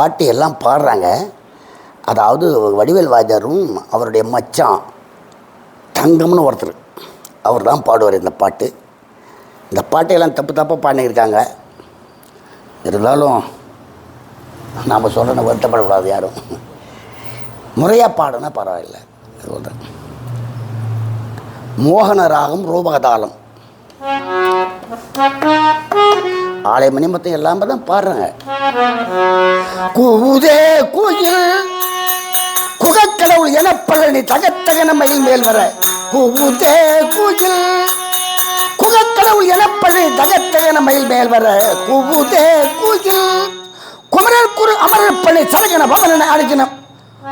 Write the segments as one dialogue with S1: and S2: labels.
S1: பாட்டு எல்லாம் பாடுறாங்க. அதாவது வடிவேல் வாஜாரும் அவருடைய மச்சான் தங்கம்னு ஒருத்தர் அவர் தான் பாடுவார் இந்த பாட்டு. இந்த பாட்டையெல்லாம் தப்பு தப்பாக பாடினிருக்காங்க இருந்தாலும் நாம் சொல்கிறத வருத்தப்படக்கூடாது யாரும். முறையாக பாடுனா பரவாயில்ல. சொல்கிறேன் மோகன ராகம் ரூபகதாளம். ஆலய மணி மொத்தம் எல்லாமே தான் பாடுறாங்க. கூதே குயில் குகக்கடவுள் எனப்பழனி தகத்தகன மயில் மேல் வர. கூதே குயில் குகக்கடவுள் எனப்பழனி தகத்தகன மயில் மேல் வர. கூதே குயில் குமரர் குரு அமரர் பணி சரகன பவனன அடிக்கணும்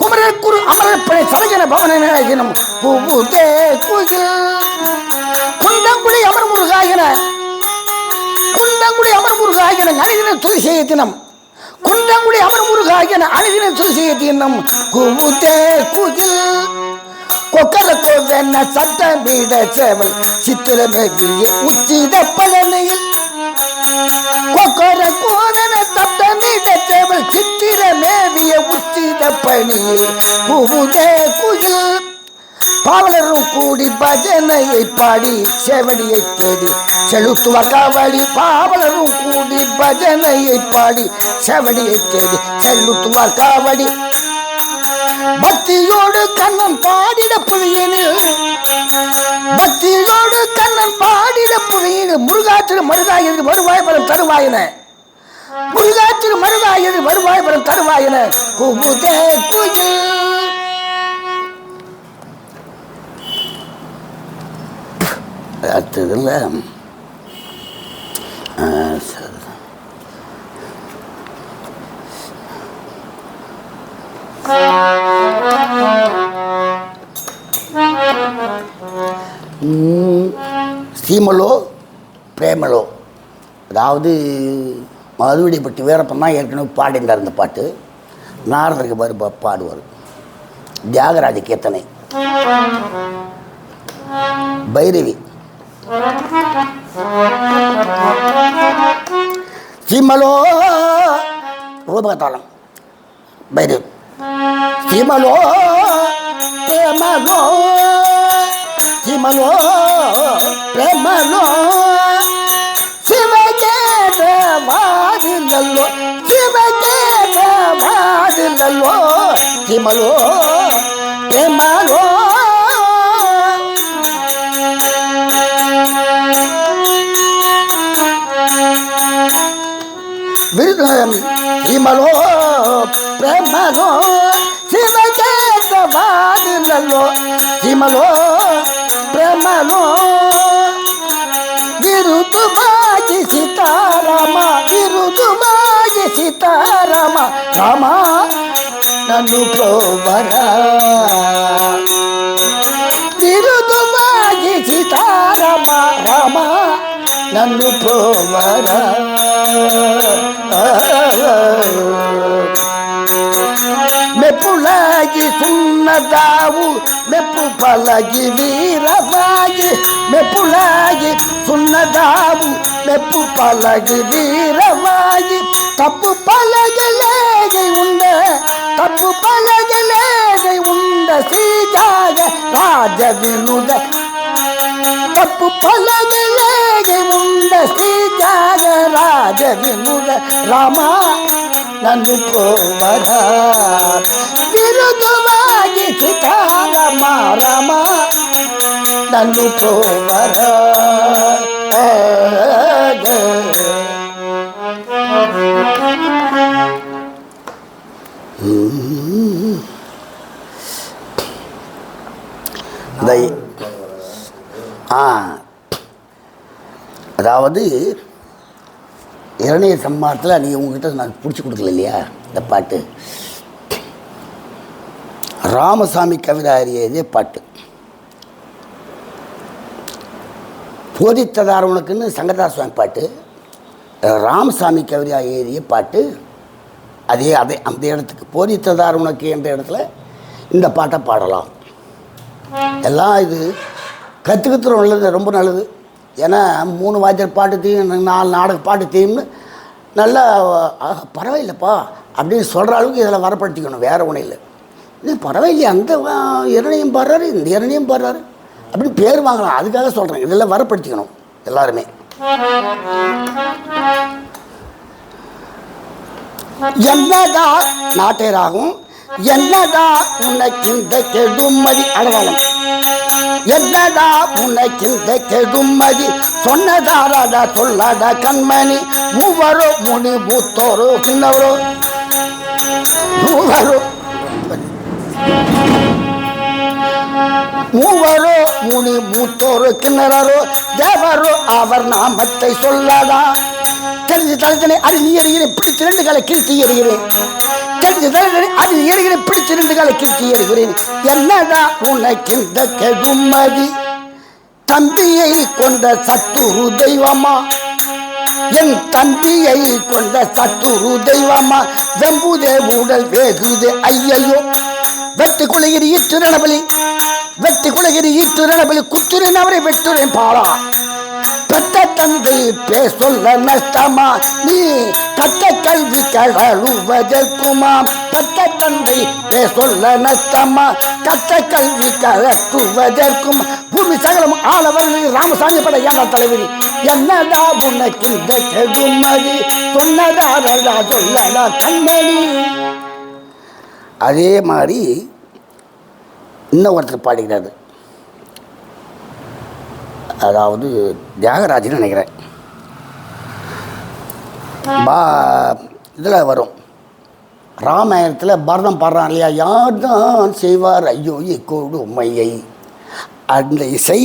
S1: குமரர் குரு அமரர் பணி சரகன பவனன அடிக்கணும் கூதே குயில் குண்டங்குடி அமர் முருகாயன குன்றங்குடி அமர் முருகாயன அணிதின துதிசெய்ய குன்றங்குடி குண்டங்குடி அமர் முருகாயன அணிதின துதிசெய்ய குமுதே கூத்தே குயில். கொக்கர கோவென சட்டம் பீட சேவல். சித்திரமே விரிய உச்சித பழனியில். கொக்கர கோவென சட்டம் பீட சேவல். சித்திர மேவிய உச்சித பணியில் குமுதே குயில். பாவலரும் கூடி பஜனையை பாடி செவடியை தேடி செலுத்துவார் காவடி. பாவலரும் கூடி பஜனையை பாடி செவடியை தேடி செலுத்துவார் காவடி. பக்தியோடு கண்ணன் பாடிட புவியினில் பக்தியோடு கண்ணன் பாடிட புவியினில் முருகாற்றில் மருதாயது வருவாய் பலம் தருவாயின. முருகாற்றில் மருதாயது வருவாய் பலம் தருவாயின. குபுதே குயில் அடுத்ததில் சீமலோ பிரேமலோ. அதாவது மதுவடிப்பட்டி வீரப்பன் தான் ஏற்கனவே பாடியிருந்தார் இந்த பாட்டு. நாரதருக்கு பாரு பா- பாடுவார். தியாகராஜ கீர்த்தனை. பைரவி. సీమలో రూపకతాళం బయదేవ్ సీమలో ప్రేమలో సీమలో ప్రేమలో శివగేద వారిలలో సీమలో ప్రేమలో ప్రేమలో ప్రేమలో శివకేతవాదిలలో సీమలో ప్రేమలో విరుతుబాగి సీతారామ విరుతుబాగి సీతారామ. రామ నన్ను ప్రోవరా విరుదుబాగి సీతారామ రామ నన్ను ప్రోవరా మెప్పులాగి సున్నదావు మెప్పు పలగి వీరవాగి మెప్పులాగి సున్నదావు మెప్పు పలగి వీరవాగి తప్పు పలగలేగి ఉండ తప్పు పలగలేగి ఉండ శ్రీజాగ రాజ వినుద తప్పు జయముండ శ్రీ త్యాగ రాజ విముల రామ నన్ను కోవరా విరుదుವಾಗಿ ಸಿತಾರ ಮಾರಮ ನನ್ನು ಪ್ರೋವರ அதாவது இரணைய சம்மாரத்தில் நீ உங்ககிட்ட நான் பிடிச்சி கொடுக்கல இல்லையா? இந்த பாட்டு. ராமசாமி கவிதா எழுதிய பாட்டு. போதித்ததார் உனக்குன்னு சங்கரதாஸ் சுவாமி பாட்டு. ராமசாமி கவிதா எழுதிய பாட்டு. அதே அதே அந்த இடத்துக்கு போதித்ததார் உனக்கு என்ற இடத்துல இந்த பாட்டை பாடலாம். எல்லாம் இது கற்றுக்கிறோம் நல்லது ரொம்ப நல்லது. ஏன்னா மூணு வாத்தியார் பாட்டு தீம் நாலு நாடக பாட்டு தீம்னு நல்லா ஆஹா, பரவாயில்லப்பா அப்படின்னு சொல்கிற அளவுக்கு இதில் வரப்படுத்திக்கணும் வேறு ஒன்றும் இல்லை. இது பரவாயில்லையே அந்த இரணையும் பாடுறாரு இந்த இரணையும் பாடுறாரு அப்படி பேர் வாங்கலாம் அதுக்காக சொல்கிறேன் இதெல்லாம் வரப்படுத்திக்கணும் எல்லாருமே. என்னடா நாட்டேராகும் என்னடா உனக்கு இந்த கெடுமதி? அடவாளம் என்னடா உனக்கு இந்த கெடுமதி? சொன்னதாராடா சொல்லாடா கண்மணி? மூவரோ முனி பூத்தோரோ சின்னவரோ? மூவரோ மூவரோ முனி மூத்தோரோ கிண்ணறோ தேவரோ அவர் நாமத்தை சொல்லாதா? தெரிஞ்சு தலைத்தனை அது எறிகிறேன் பிடித்து ரெண்டு கலை கிழித்து எறிகிறேன். அது நீ எறிகிறேன் ரெண்டு காலை கிழித்து எறிகிறேன். என்னடா உனக்கு இந்த கெடுமதி? தம்பியை கொண்ட சத்துரு தெய்வமா? என் தம்பியை கொண்ட சத்துரு தெய்வமா? வெம்புதே உடல் வேகுது ஐயையோ. வெட்டு குலகிரி ஈற்றுரணபலி. வெட்டு குலகிரி ஈற்றுரணபலி. குத்துரின் அவரை வெட்டுரேன் பாரா பெற்ற தந்தை பேசொல்ல நஷ்டமா? நீ கட்ட கல்வி கழுவதற்குமா பெற்ற தந்தை பேசொல்ல நஷ்டமா? கத்த கல்வி கழற்றுவதற்கும்? பூமி சகலம் ஆளவர் ராமசாமி பட ஏடா தலைவர் என்னடா உனக்கு இந்த கெடுமதி சொன்னதாரடா சொல்லடா கண்மணி? அதே மாதிரி இன்னும் ஒருத்தர் பாடுகிறாரு அதாவது தியாகராஜன் நினைக்கிறேன். பா இதில் வரும். ராமாயணத்தில் பரதம் பாடுறான் இல்லையா? யார் தான் செய்வார்? ஐயோ இக்கோடு உண்மையை அந்த இசை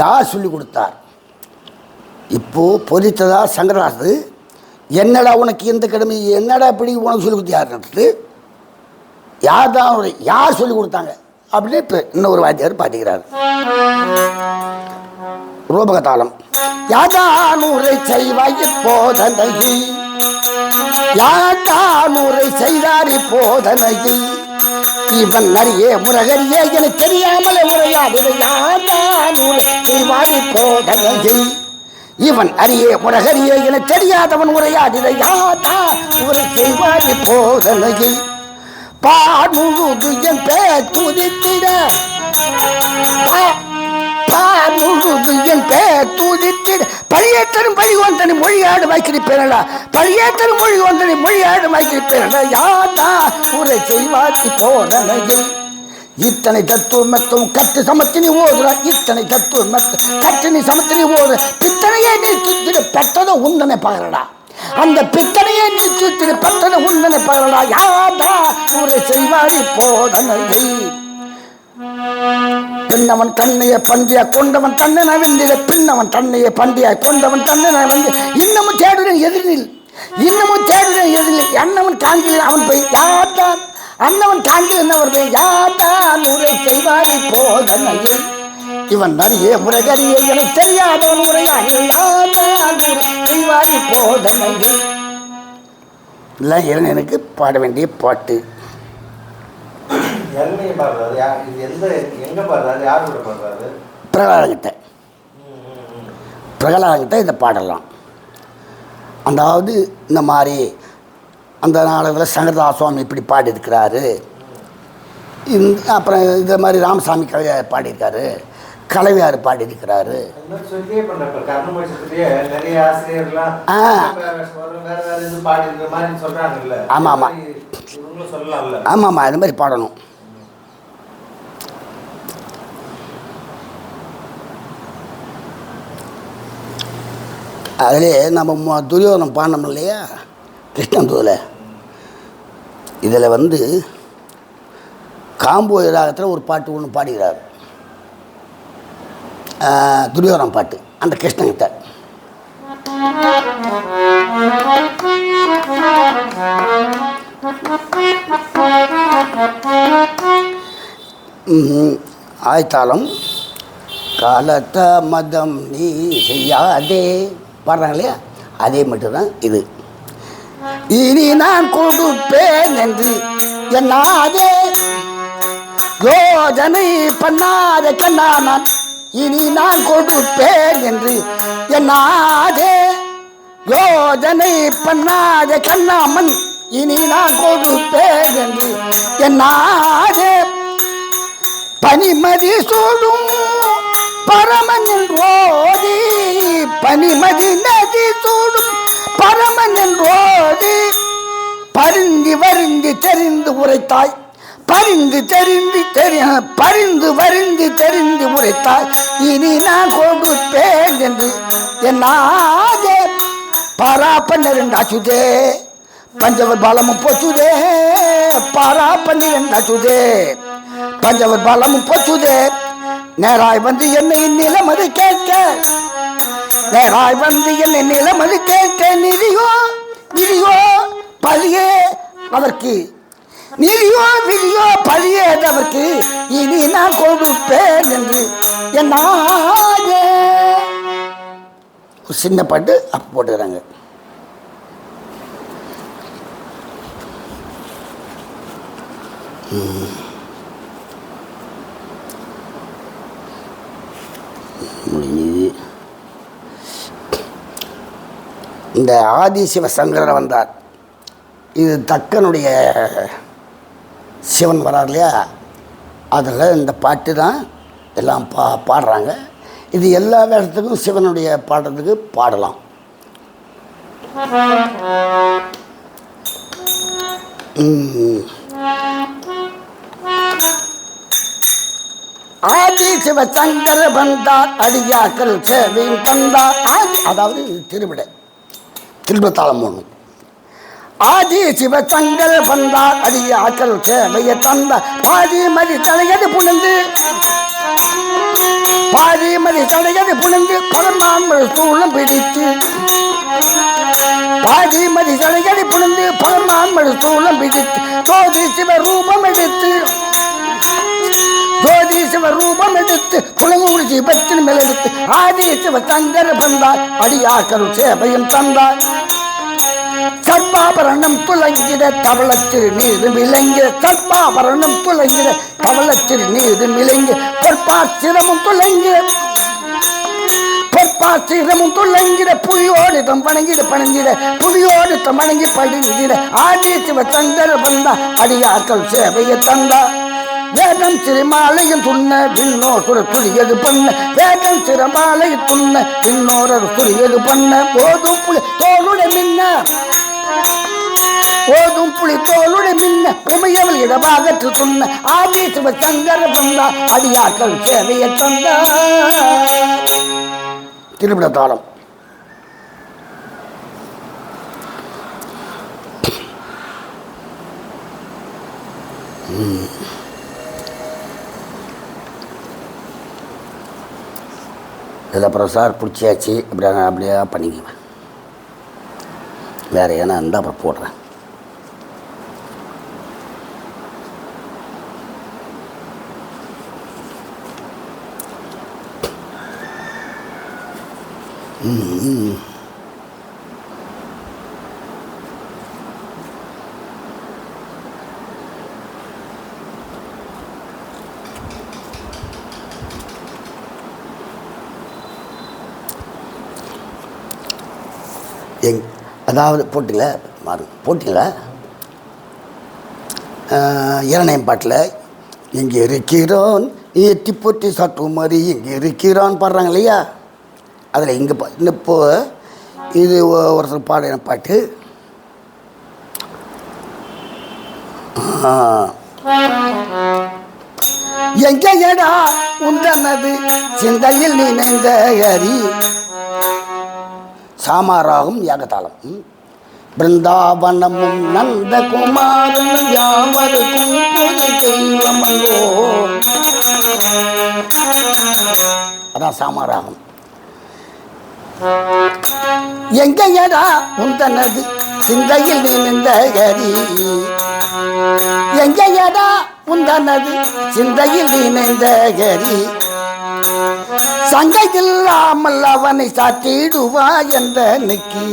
S1: யார் சொல்லி கொடுத்தார்? இப்போது பொதித்ததா சங்கராசு என்னடா உனக்கு எந்த கடமை? என்னடா இப்படி உனக்கு சொல்லி கொடுத்து யாருன்றது யார் தான் யார் சொல்லி கொடுத்தாங்க? அப்படின்னு இப்போ இன்னொரு வாத்தியார் பாட்டுகிறார் ரூபகதாளம். யாதானூரை செய்வாய் போதனையை யாதானூரை செய்தாரி போதனையை இவன் அறியே முரகரியே என தெரியாமலே உரையாடின யாதானூரை செய்வாய் போதனையை இவன் அறியே முரகரியே என தெரியாதவன் உரையாடின யாதா உரை செய்வாய் போதனையை பாமுழுது என் பேர் துதித்திட. பா- என் பேர் துதித்திட. பழியேற்றனும் பழி ஒன்றனை மொழியாடு வைக்கிருப்பேனடா பழியேற்றனும் மொழி ஒன்றனை மொழியாடு வைக்கிருப்பேனடா யாதா உரை செய்வாத்தி போதனையில் இத்தனை தத்துவம் மத்துவம் கட்டு சமத்தினி ஓதுற. இத்தனை தத்துவம் மத்து கட்டு சமத்தினி ஓதுற. பித்தனையே நீ பெற்றதை உந்தனை பாருடா. அந்த பித்தனையே நீ பத்தனை பெற்றதை உண்டனை யாதா உரை செய்வாடி போதனையை பின்னவன் தன்னைய பண்டியா கொண்டவன் தன்னை நவிந்திட பின்னவன் தன்னைய பண்டியா கொண்டவன் தன்னை நவிந்து இன்னமும் தேடுறேன் எதிரில் இன்னமும் தேடுறேன் எதிரில் அண்ணவன் காண்கிறேன் அவன் போய் யாத்தான் அண்ணவன் காண்கிறேன் என்ன போய் யாத்தான் உரை செய்வாரி போதனையை இவன் நரியே முரகரியே என தெரியாதவன் உரையாக யார்தான் உரை செய்வாரி போதனையை இதெல்லாம் இளைஞனுக்கு பாட வேண்டிய பாட்டு.
S2: பாடுறாரு யார் இது
S1: பாடலாம். அதாவது இந்த மாதிரி அந்த நாளில் சங்கரதா சுவாமி இப்படி பாடியிருக்கிறாரு. இந்த அப்புறம் இந்த மாதிரி ராமசாமி கவிதை பாடியிருக்காரு. கலைவியார் பாடியிருக்கிறாரு.
S2: இன்னும் சொல்லியே பண்றப்ப கர்ணமோட்சத்திலேயே நிறைய ஆசிரியர்லாம்
S1: ஆ.
S2: வேற வேற வேற வேற இது பாடி இருக்கிற மாதிரி
S1: பாடணும். அதிலே நம்ம துரியோதனம் பாடினோம் இல்லையா? கிருஷ்ணன் தூதில். இதில் வந்து காம்போதி ராகத்தில் ஒரு பாட்டு ஒன்று பாடுகிறார் துரியோரம் துரியோதனம் பாட்டு அந்த கிருஷ்ணகிட்ட. ம்ஹும். ஆய்த்தாளம் காலத்த மதம் நீ செய்யாதே. பாடுறாங்க இல்லையா? அதே மட்டும்தான் இது. இனி நான் கொடுப்பேன் என்று என்னாதே யோஜனை பண்ணாத கண்ணா நான். இனி நான் கொடுப்பேன் என்று என்னாதே யோஜனை பண்ணாத கண்ணாமன் இனி நான் கொடுப்பேன் என்று என்னாதே பனிமதி சூழும் பரமன் ஓதி பனிமதி நதி சூடும் பரமன் ஓதி பருந்தி வருந்தி தெரிந்து உரைத்தாய் பரிந்து தெரிந்து தெரிய பரிந்து வரிந்து தெரிந்து உரைத்தால் இனி நான் கொடுப்பேன் என்று என்னாதே? பாராப்ப நெருண்டாச்சுதே பஞ்சவர் பாலமும் போச்சுதே பாராப்ப நெருண்டாச்சுதே பஞ்சவர் பாலமும் போச்சுதே நேராய் வந்து என்னை நிலமது கேட்க. நேராய் வந்து என்னை நிலமது கேட்க நிதியோ நிதியோ பழியே அவர்க்கு நீயோ விதியோ பழியேதவர்க்கு இனி நான் கொடுப்பேன் என்று என்னாதே ஒரு சின்ன பாட்டு அப்போ போட்டுக்கிறாங்க. இந்த ஆதிசிவ சங்கரர் வந்தார். இது தக்கனுடைய சிவன் வரார் இல்லையா? அதில் இந்த பாட்டு தான் எல்லாம் பா பாடுறாங்க. இது எல்லா வேடத்துக்கும் சிவனுடைய பாடுறதுக்கு பாடலாம். ஆதி சிவ சங்கர பந்தார் அடியாக்கள் சேவையும் தந்தார். அதாவது இது திருவிடை திருவிழத்தாளம் ஒன்று ஆதி சிவ சங்கர வந்தார் அடியாக்கள் சேவையை தந்த பாதி மதி தலையது புனந்து. பாதி மதி தலையது புனந்து பரமான்மல் சூழம் பிடித்து. பாதி மதி தலையது புனந்து பரமான்மல் சூழம் பிடித்து. சோதி சிவ ரூபம் எடுத்து ஜோதி சிவ ரூபம் எடுத்து புலங்கூடி சிவத்தின் மேலெடுத்து ஆதி சிவ சங்கர வந்தார் அடியாக்கரும் சேவையும் தந்தார். சர்பாபரணம் துளங்கிட தவளத்தில் நீர் விளங்கிய சர்பாபரணம் துளங்கிட தவளத்தில் நீர் விளங்கிய பொற்பாசிரமும் துலங்கிட பொற்பாசிரமும் துலங்கிட புலியோடிதம் வணங்கிட பணங்கிட புலியோடித்தம் வணங்கி படிங்கிட ஆதி சிவ சங்கர வந்தா அடியார்கள் சேவையை தந்தா. வேதம் சிறுமாலையில் துண்ண விண்ணோர் சுர துளியது பண்ண. வேதம் சிறுமாலையில் துண்ண பின்னோரர் துளியது பண்ண. போதும் புலி தோளுடைய மின்ன. ஓதும் புலி தோளுடைய மின்ன உமையவள் இடபாகற்று சொன்ன ஆதி சிவ சங்கர வந்தா அடியாக்கள் சேவையை தந்தா. திருவிட தாளம் இதில் அப்புறம் சார் பிடிச்சியாச்சு அப்படி அப்படியே பண்ணிக்குவேன். வேறு ஏன்னா இருந்தால் அப்புறம் போடுறேன் ம். அதாவது போட்டியில் மாறு போட்டியில் இரணையம் பாட்டில் இங்கே இருக்கிறோன் ஏற்றி போட்டி சாட்டு மாதிரி இங்கே இருக்கிறான் பாடுறாங்க இல்லையா அதில் இங்கே பா இந்த இப்போ இது ஒருத்தர் பாடின பாட்டு ஆ. எங்கேடா உந்தனது சிந்தையில் நினைந்த அறி சாமாராகும் யாகதாளம் பிருந்தாவனமும் நந்த குமாரன் யாவருக்கும் பொது தெய்வமங்கோ அதான் சாமாராகம். எங்கேடா உந்தனது சிந்தையில் நினைந்த ஹரி எங்கேடா உந்தனது சிந்தையில் நினைந்த கரி ஹரி சங்கையில்லாமல் அவனை சாத்திடுவாய் என்ற நிக்கி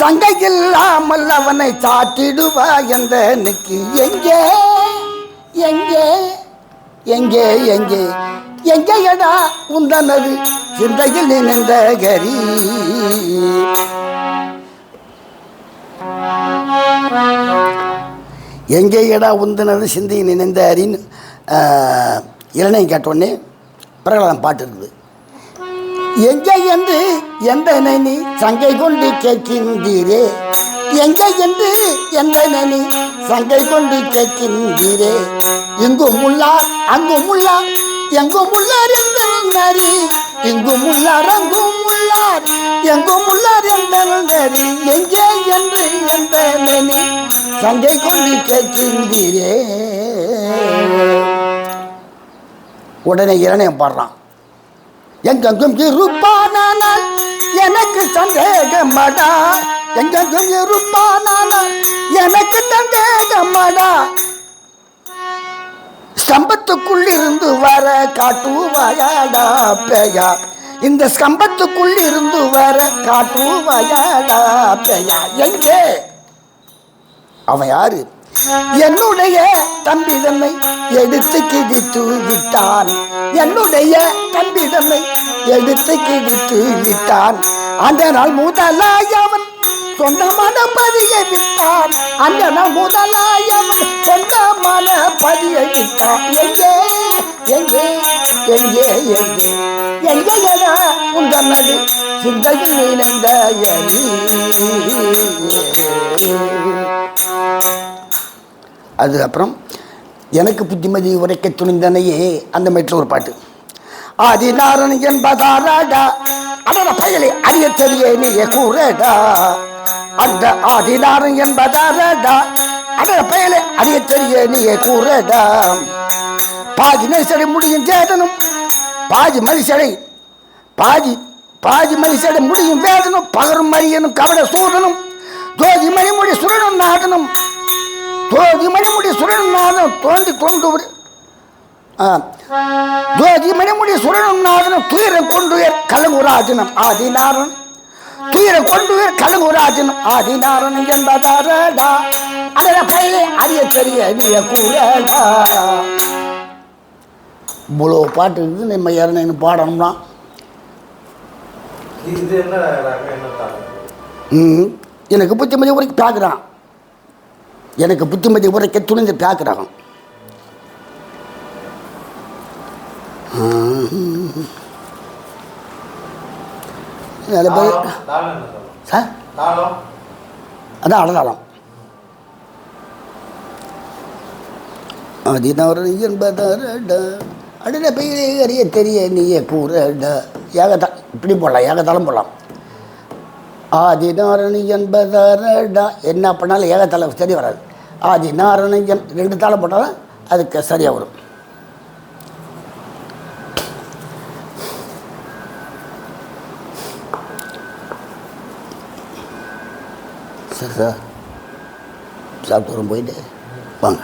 S1: சங்கையில்லாமல் அவனை சாத்திடுவா என்ற நிக்கி எங்கே? எங்கே? எங்கே? எங்கே? எங்கேயடா உந்தனது சிந்தையில் நின்ற கரி? எங்கேயடா உந்தனது சிந்தையில் நினைந்த அரின்னு இளநை கேட்டோடனே பிரகலாதம் பாட்டு இருக்குது எங்கே என்று எந்த நனி சங்கை கொண்டு கேட்கின்றீரே? எங்கே என்று எந்த நனி சங்கை கொண்டு கேட்கின்றீரே? இங்கும் உள்ளார் அங்கும் உள்ளார் எங்கும் உள்ளார் எந்த நரி. இங்கும் உள்ளார் அங்கும் உள்ளார் எங்கும் உள்ளார் எந்த நரி. எங்கே என்று எந்த நனி சங்கை கொண்டு கேட்கின்றீரே? உடனே இரணயம் பாடுறான். எங்கெங்கும் இருப்பானால் எனக்கு சந்தேகமாடா. எங்கெங்கும் இருப்பானால் எனக்கு சந்தேகமாடா. ஸ்தம்பத்துக்குள் இருந்து வர காட்டுவாயாடா பேயா. இந்த ஸ்தம்பத்துக்குள் இருந்து வர காட்டுவாயாடா பேயா. எங்கே? அவன் யாரு? என்னுடைய தம்பி தன்னை எடுத்து கிழித்து விட்டான் என்னுடைய தம்பி தன்னை எடுத்து கிழித்து விட்டான் அந்த நாள் முதலாயவன் சொந்தமான பதியை விட்டான். அந்த நாள் முதலாயவன் சொந்தமான பதியை விட்டான். எங்கே எங்கே எங்கே எங்கே எங்கே என உந்தனது சிந்தையில் இணைந்த எரி அதுக்கப்புறம் எனக்கு புத்திமதி உரைக்க துணிந்தனையே அந்த மெட்டில் ஒரு பாட்டு. ஆதிநாரன் என்பதாராடா அடட பயலை அறிய தெரிய நீய கூறடா. அந்த ஆதிநாரன் என்பதாராடா அடட பயலை அறிய தெரிய நீய கூறடா. பாதி நெரிசடை முடியும் சேதனும் பாதி மரிசடை பாதி பாதி மரிசடை முடியும் வேதனும் பகரும் மரியனும் கவலை சூதனும் ஜோதி மணிமுடி சுரனும் நாதனும் ஜோதி மணிமுடி சுரனும் தோண்டி கொண்டு. ஜோதி மணிமுடி சுரனும் நாதனும் துயரம் கொண்டு கலங்குராஜனம் ஆதிநாரன் துயரம் கொண்டு கலங்குராஜனம் ஆதிநாரன் என்பதாரடா. அதன பையனை அறிய தெரிய நீ கூறடா. இவ்வளோ பாட்டு இருக்குது நம்ம இறந்து பாடணும்னா. ம் எனக்கு புத்திமதி உரைக்க பார்க்குறான். எனக்கு புத்திமதி உரைக்க துணிந்து பார்க்குறான் அதில் போய் சார் அதான் அதினாறு என்பதரட அடட பெயரே அறிய தெரிய நீயே கூறட ஏகதா இப்படி போடலாம் ஏகத்தாளம் போடலாம். ஆதிநாரணி என்பதரடா என்ன பண்ணாலும் ஏகத்தாளம் சரி வராது. ஆதி என் ரெண்டு தாளம் போட்டாலும் அதுக்கு சரியாக வரும். சரி சார் சாப்பிட்டு வரும் போயிட்டு வாங்க.